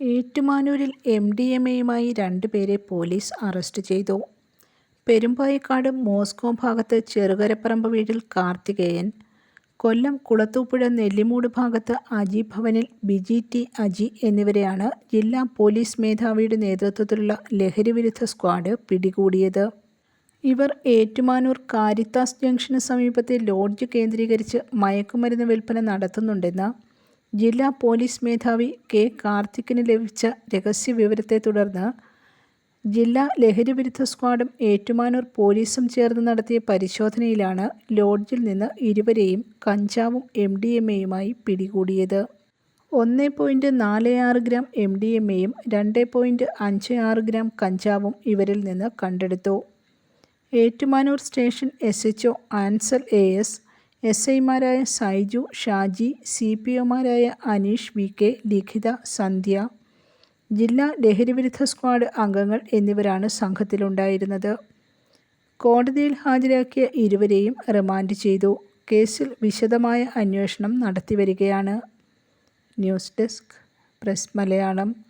ഏറ്റുമാനൂരിൽ M D M എയുമായി രണ്ടുപേരെ police arrest ചെയ്തു. പെരുമ്പായിക്കാട് മോസ്കോ ഭാഗത്ത് ചെറുകരപ്പറമ്പ് വീട്ടിൽ കാർത്തികേയൻ കൊല്ലം കുളത്തൂപ്പുഴ നെല്ലിമൂട് ഭാഗത്ത് അജി ഭവനിൽ ബിജി ടി അജി എന്നിവരെയാണ് ജില്ലാ പോലീസ് മേധാവിയുടെ നേതൃത്വത്തിലുള്ള ലഹരിവിരുദ്ധ സ്ക്വാഡ് പിടികൂടിയത്. ഇവർ ഏറ്റുമാനൂർ കാരിത്താസ് ജംഗ്ഷന് സമീപത്തെ ലോഡ്ജ് കേന്ദ്രീകരിച്ച് മയക്കുമരുന്ന് വിൽപ്പന നടത്തുന്നുണ്ടെന്ന് ജില്ലാ പോലീസ് മേധാവി കെ കാർത്തിക്കിന് ലഭിച്ച രഹസ്യവിവരത്തെ തുടർന്ന് ജില്ലാ ലഹരിവിരുദ്ധ സ്ക്വാഡും ഏറ്റുമാനൂർ പോലീസും ചേർന്ന് നടത്തിയ പരിശോധനയിലാണ് ലോഡ്ജിൽ നിന്ന് ഇരുവരെയും കഞ്ചാവും എം ഡി എം എയുമായി പിടികൂടിയത്. ഒന്ന് പോയിന്റ് നാല് ആറ് ഗ്രാം എം ഡി എം എയും രണ്ട് പോയിന്റ് അഞ്ച് ആറ് ഗ്രാം കഞ്ചാവും ഇവരിൽ നിന്ന് കണ്ടെടുത്തു. Ettumanoor station S H O Ansal A S S ഐമാരായ സൈജു ഷാജി സി പി ഒമാരായ അനീഷ് വി കെ ലിഖിത സന്ധ്യ. ജില്ലാ ലഹരിവിരുദ്ധ സ്ക്വാഡ് അംഗങ്ങൾ എന്നിവരാണ് സംഘത്തിലുണ്ടായിരുന്നത്. കോടതിയിൽ ഹാജരാക്കിയ ഇരുവരെയും റിമാൻഡ് ചെയ്തു. കേസിൽ വിശദമായ അന്വേഷണം നടത്തിവരികയാണ്. News desk press Malayalam.